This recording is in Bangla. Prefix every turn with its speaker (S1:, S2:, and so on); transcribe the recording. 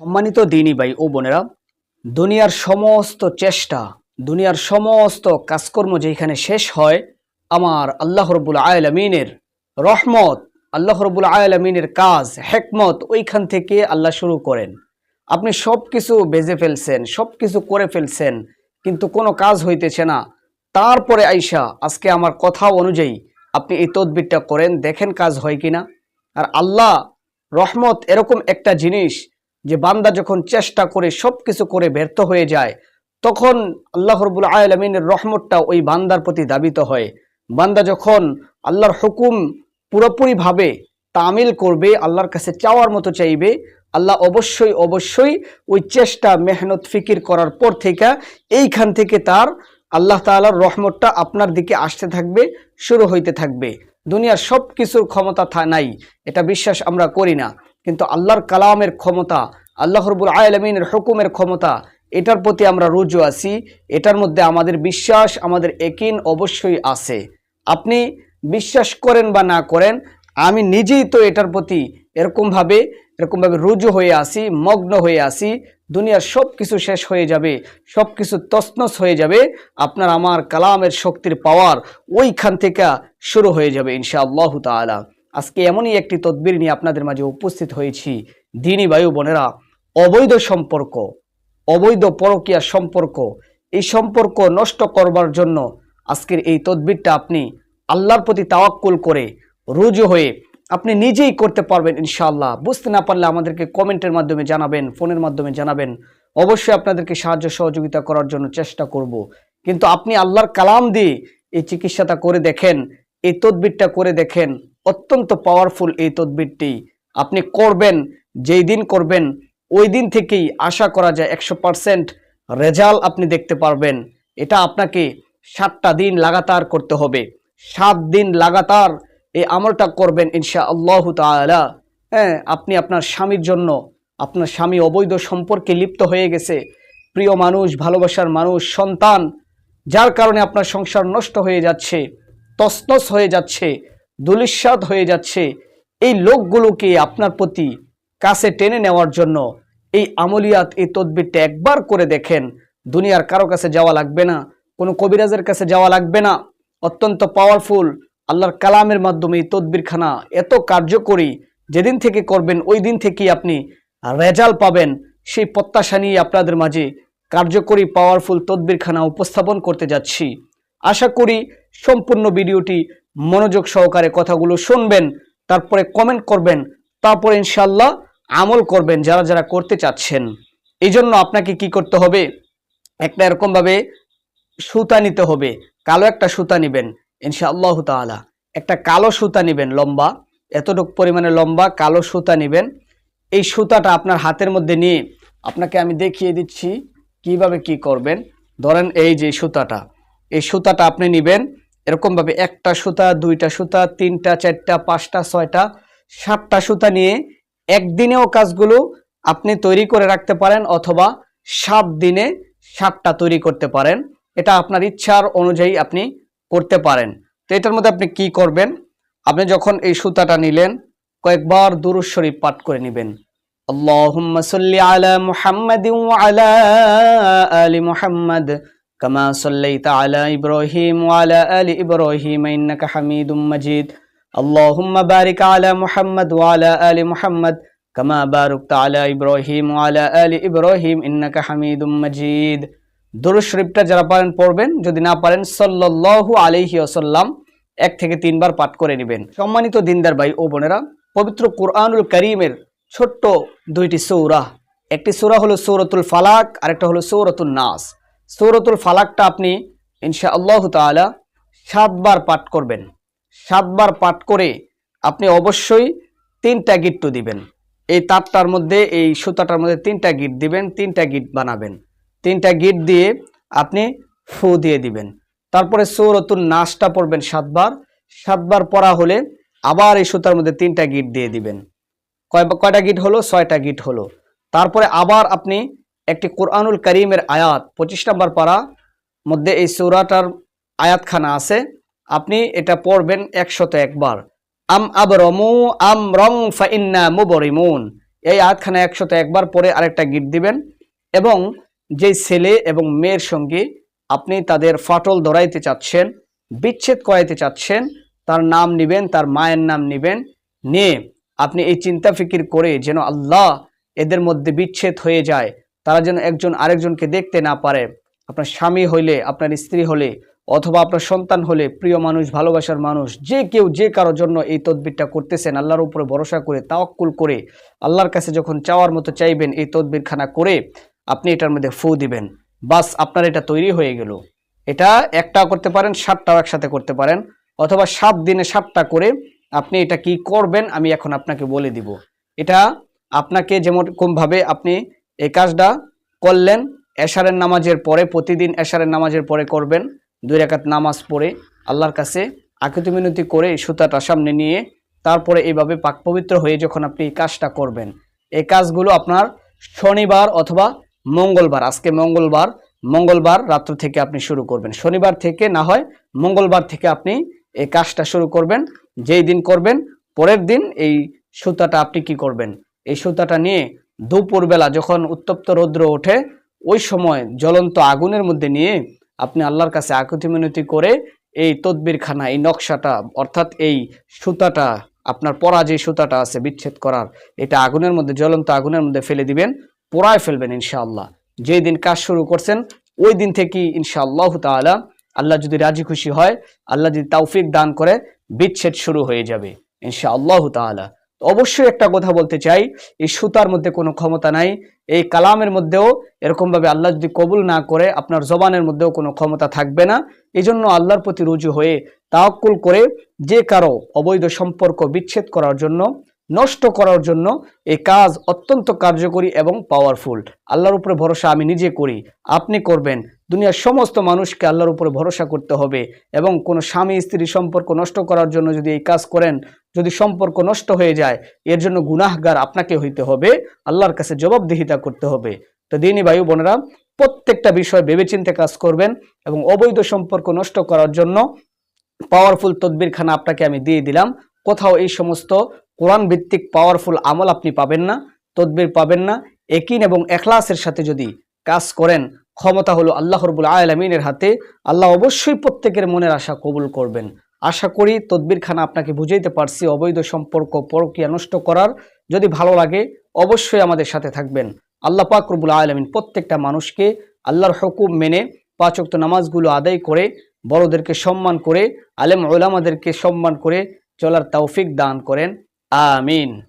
S1: সম্মানিত দিনই ভাই ও বোনেরা, দুনিয়ার সমস্ত চেষ্টা, দুনিয়ার সমস্ত কাজকর্ম যেখানে শেষ হয়, আমার আল্লাহ রবুল আয়ালামিনের রহমত, আল্লাহ রবুল আয়ালামিনের কাজ, হেকমত ওইখান থেকে আল্লাহ শুরু করেন। আপনি সব কিছু বেজে ফেলছেন সব কিছু করে ফেলছেন, কিন্তু কোনো কাজ হইতেছে না। তারপরে আইসা আজকে আমার কথা অনুযায়ী আপনি এই তদবিরটা করেন, দেখেন কাজ হয় কি না আর আল্লাহ রহমত এরকম একটা জিনিস যে বান্দা যখন চেষ্টা করে সব কিছু করে ব্যর্থ হয়ে যায়, তখন আল্লাহ রবুল আলমিনের রহমতটা ওই বান্দার প্রতি দাবিত হয়। বান্দা যখন আল্লাহর হুকুম পুরোপুরিভাবে তামিল করবে, আল্লাহর কাছে চাওয়ার মতো চাইবে, আল্লাহ অবশ্যই অবশ্যই ওই চেষ্টা, মেহনত, ফিকির করার পর থেকে এইখান থেকে তার আল্লাহ তাআলার রহমতটা আপনার দিকে আসতে থাকবে, শুরু হইতে থাকবে। দুনিয়ার সব কিছুর ক্ষমতা নাই। এটা বিশ্বাস আমরা করি না। কিন্তু আল্লাহর কালামের ক্ষমতা, আল্লাহ রবুল আলমিনের হুকুমের ক্ষমতা, এটার প্রতি আমরা রুজু আছি, এটার মধ্যে আমাদের বিশ্বাস, আমাদের একিন অবশ্যই আছে। আপনি বিশ্বাস করেন বা না করেন, আমি নিজেই তো এটার প্রতি এরকমভাবে এরকমভাবে রুজু হয়ে আসি মগ্ন হয়ে আসি দুনিয়ার সব কিছু শেষ হয়ে যাবে সব কিছু তসনস হয়ে যাবে, আপনার আমার কালামের শক্তির পাওয়ার ওইখান থেকে শুরু হয়ে যাবে ইনশাআল্লাহ তাআলা। আজকে এমনই একটি তদবির নিয়ে আপনাদের মাঝে উপস্থিত হয়েছি। দিনী বায়ু বোনেরা, অবৈধ সম্পর্ক, অবৈধ পরকীয়া সম্পর্ক, এই সম্পর্ক নষ্ট করবার জন্য আজকের এই তদবিরটা আপনি আল্লাহর প্রতি তাওয়াক্কুল করে রুজু হয়ে আপনি নিজেই করতে পারবেন ইনশাআল্লাহ। বুঝতে না পারলে আমাদেরকে কমেন্টের মাধ্যমে জানাবেন, ফোনের মাধ্যমে জানাবেন। অবশ্যই আপনাদেরকে সাহায্য সহযোগিতা করার জন্য চেষ্টা করব। কিন্তু আপনি আল্লাহর কালাম দিয়ে এই চিকিৎসাটা করে দেখেন, এই তদবিরটা করে দেখেন অত্যন্ত পাওয়ারফুল এই তদবিরটি। আপনি করবেন, যেই দিন করবেন, ওই দিন থেকেই আশা করা যায় একশো পারসেন্ট রেজাল্ট আপনি দেখতে পারবেন। এটা আপনাকে সাতটা দিন লাগাতার করতে হবে। সাত দিন লাগাতার এই আমলটা করবেন ইনশা আল্লাহ তালা হ্যাঁ আপনি আপনার স্বামীর জন্য, আপনার স্বামী অবৈধ সম্পর্কে লিপ্ত হয়ে গেছে, প্রিয় মানুষ, ভালোবাসার মানুষ, সন্তান, যার কারণে আপনার সংসার নষ্ট হয়ে যাচ্ছে তসনস হয়ে যাচ্ছে দুলিশ্বাদ হয়ে যাচ্ছে। এই লোকগুলোকে আপনার প্রতি কাছে টেনে নেওয়ার জন্য এই আমলিয়াত, এই তদবিরটা একবার করে দেখেন। দুনিয়ার কারও কাছে যাওয়া লাগবে না, কোনো কবিরাজের কাছে যাওয়া লাগবে না। অত্যন্ত পাওয়ারফুল আল্লাহর কালামের মাধ্যমে এই তদবিরখানা এত কার্যকরী, যেদিন থেকে করবেন ওই দিন থেকেই আপনি রেজাল্ট পাবেন। সেই প্রত্যাশা নিয়ে আপনাদের মাঝে কার্যকরী পাওয়ারফুল তদবিরখানা উপস্থাপন করতে যাচ্ছি। আশা করি সম্পূর্ণ ভিডিওটি মনোযোগ সহকারে কথাগুলো শুনবেন, তারপরে কমেন্ট করবেন, তারপরে ইনশাল্লাহ আমল করবেন যারা যারা করতে চাচ্ছেন। এই জন্য আপনাকে কি করতে হবে? একটা এরকমভাবে সুতা নিতে হবে, কালো একটা সুতা নেবেন, ইনশাআল্লাহ তাআলা। একটা কালো সুতা নেবেন, লম্বা, এতটুকু পরিমাণে লম্বা কালো সুতা নেবেন। এই সুতাটা আপনার হাতের মধ্যে নিয়ে আপনাকে আমি দেখিয়ে দিচ্ছি কীভাবে কি করবেন। ধরেন এই যে সুতাটা, এই সুতাটা আপনি নেবেন এরকমভাবে একটা সুতা, দুইটা সুতা, তিনটা, চারটা, পাঁচটা, ছয়টা, সাতটা সুতা নিয়ে একদিনেও কাজগুলো আপনি তৈরি করে রাখতে পারেন অথবা সাত দিনে সাতটা তৈরি করতে পারেন। এটা আপনার ইচ্ছার অনুযায়ী আপনি করতে পারেন। তো এটার মধ্যে আপনি কি করবেন? আপনি যখন এই সুতাটা নিলেন, কয়েকবার দুরুদ শরীফ পাঠ করে নেবেন। সাল্লি আলা মুহাম্মাদিন ওয়া আলা আলি মুহাম্মাদ। ওয়া আলা আলি ইব্রাহিম ইন্নাকা হামিদুম মাজিদ আল্লাহুম্মা বারিক আলা মুহাম্মাদ ওয়া আলা আলি মুহাম্মাদ কামা বারাকতা আলা ইব্রাহিম ওয়া আলা আলি ইব্রাহিম ইন্নাকা হামিদুম মাজিদ দুরুদ শরীফটা যারা পারেন পড়বেন, যদি না পারেন সাল্লাল্লাহু আলাইহি ওয়াসাল্লাম এক থেকে তিনবার পাঠ করে নেবেন। সম্মানিত দিনদার ভাই ও বোনেরা, পবিত্র কোরআনুল করিমের ছোট্ট দুইটি সৌরা। একটি সৌরা হলো সৌরতুল ফালাক, আরেকটা হলো সৌরতুল নাস। সৌরতুল ফালাকটা আপনি ইনশা আল্লাহ তাআলা সাতবার পাঠ করবেন। সাতবার পাঠ করে আপনি অবশ্যই তিনটা গিট্টু দিবেন। এই তারটার মধ্যে, এই সুতাটার মধ্যে তিনটা গিট দিবেন, তিনটা গিট বানাবেন। তিনটা গিট দিয়ে আপনি ফু দিয়ে দিবেন। তারপরে সৌরতুল নাচটা পড়বেন সাতবার। সাতবার পড়া হলে আবার এই সুতার মধ্যে তিনটা গিট দিয়ে দিবেন। কয় কয়টা গিট হলো? ছয়টা গিট হলো। তারপরে আবার আপনি একটি কোরআনুল করিমের আয়াত, পঁচিশ নম্বর পারা মধ্যে এই সৌরাটার আয়াতখানা আছে। আপনি এটা পড়বেন একশত একবার। আম আবরমু আম রং ফাইন্না মুবরিমুন। এই আয়াতখানা একশত একবার পরে আরেকটা গিট দিবেন এবং যেই ছেলে এবং মেয়ের সঙ্গে আপনি তাদের ফাটল ধরাইতে চাচ্ছেন, বিচ্ছেদ করাইতে চাচ্ছেন, তার নাম নিবেন, তার মায়ের নাম নিবেন, নিয়ে আপনি এই চিন্তা ফিকির করে যেন আল্লাহ এদের মধ্যে বিচ্ছেদ হয়ে যায়। তারা যেন একজন আরেকজনকে দেখতে না পারে। আপনার স্বামী হইলে, আপনার স্ত্রী হলে, অথবা আপনার সন্তান হলে, প্রিয় মানুষ, ভালোবাসার মানুষ, যে কেউ যে কারোর জন্য এই তদবিরটা করতেছেন, আল্লাহর উপরে ভরসা করে, তাওয়াক্কুল করে, আল্লাহর কাছে যখন চাওয়ার মতো চাইবেন, এই তদবিরখানা করে আপনি এটার মধ্যে ফু দিবেন। বাস, আপনার এটা তৈরি হয়ে গেল। এটা একটা করতে পারেন, সাতটাও একসাথে করতে পারেন, অথবা সাত দিনে সাতটা করে আপনি এটা কি করবেন, আমি এখন আপনাকে বলে দিব। এটা আপনাকে যেমন কোনভাবে আপনি এই কাজটা করলেন এশারের নামাজের পরে, প্রতিদিন এশারের নামাজের পরে করবেন। দুই রেখাত নামাজ পড়ে আল্লাহর কাছে আকুতি মিনতি করে সুতাটা সামনে নিয়ে তারপরে এইভাবে পাক পবিত্র হয়ে যখন আপনি এই কাজটা করবেন। এই কাজগুলো আপনার শনিবার অথবা মঙ্গলবার, আজকে মঙ্গলবার মঙ্গলবার রাত্র থেকে আপনি শুরু করবেন। শনিবার থেকে না হয় মঙ্গলবার থেকে আপনি এই কাজটা শুরু করবেন। যেই দিন করবেন, পরের দিন এই সুতাটা আপনি কি করবেন? এই সুতাটা নিয়ে দুপুরবেলা যখন উত্তপ্ত রৌদ্র ওঠে, ওই সময় জ্বলন্ত আগুনের মধ্যে নিয়ে আপনি আল্লাহর কাছে আকুতি মিনতি করে এই তদবিরখানা, এই নকশাটা, অর্থাৎ এই সুতাটা, আপনার পরা যে সুতাটা আছে বিচ্ছেদ করার, এটা আগুনের মধ্যে, জ্বলন্ত আগুনের মধ্যে ফেলে দিবেন, পোড়ায় ফেলবেন ইনশাআল্লাহ। যেই দিন কাজ শুরু করছেন, ওই দিন থেকেই ইনশাআল্লাহ তাআলা আল্লাহ যদি রাজি খুশি হয়, আল্লাহ যদি তাওফিক দান করে, বিচ্ছেদ শুরু হয়ে যাবে ইনশাআল্লাহ তাআলা। তো অবশ্যই একটা কথা বলতে চাই, এই সুতার মধ্যে কোনো ক্ষমতা নাই, এই কালামের মধ্যেও এরকমভাবে আল্লাহ যদি কবুল না করে, আপনার জবানের মধ্যেও কোনো ক্ষমতা থাকবে না। এই জন্য আল্লাহর প্রতি রুজু হয়ে তাওকুল করে যে কারও অবৈধ সম্পর্ক বিচ্ছেদ করার জন্য নষ্ট করার জন্য এই কাজ অত্যন্ত কার্যকরী এবং পাওয়ারফুল আল্লাহর উপরে ভরসা আমি নিজে করি, আপনি করবেন। দুনিয়ার সমস্ত মানুষকে আল্লাহর উপরে ভরসা করতে হবে এবং কোনো স্বামী স্ত্রী সম্পর্ক নষ্ট করার জন্য যদি এই কাজ করেন, যদি সম্পর্ক নষ্ট হয়ে যায়, এর জন্য গুনাহগার আপনাকে হইতে হবে, আল্লাহর কাছে জবাবদিহিতা করতে হবে। তো দিনই বায়ু বোনেরা, প্রত্যেকটা বিষয় ভেবেচিন্তে কাজ করবেন এবং অবৈধ সম্পর্ক নষ্ট করার জন্য পাওয়ারফুল তদবিরখানা আপনাকে আমি দিয়ে দিলাম। কোথাও এই সমস্ত কোরআন ভিত্তিক পাওয়ারফুল আমল আপনি পাবেন না, তদবির পাবেন না। একিন এবং এখলাসের সাথে যদি কাজ করেন, ক্ষমতা হলো আল্লাহ রবুল আলমিনের হাতে, আল্লাহ অবশ্যই প্রত্যেকের মনের আশা কবুল করবেন। আশা করি তদবিরখানা আপনাকে বুঝাইতে পারছি, অবৈধ সম্পর্ক পরকিয়া নষ্ট করার। যদি ভালো লাগে, অবশ্যই আমাদের সাথে থাকবেন। আল্লাহ পাক রবুল আলমিন প্রত্যেকটা মানুষকে আল্লাহর হুকুম মেনে পাঁচক্ত নামাজগুলো আদায় করে, বড়দেরকে সম্মান করে, আলেম ওলামাদেরকে সম্মান করে চলার তৌফিক দান করেন। Amin.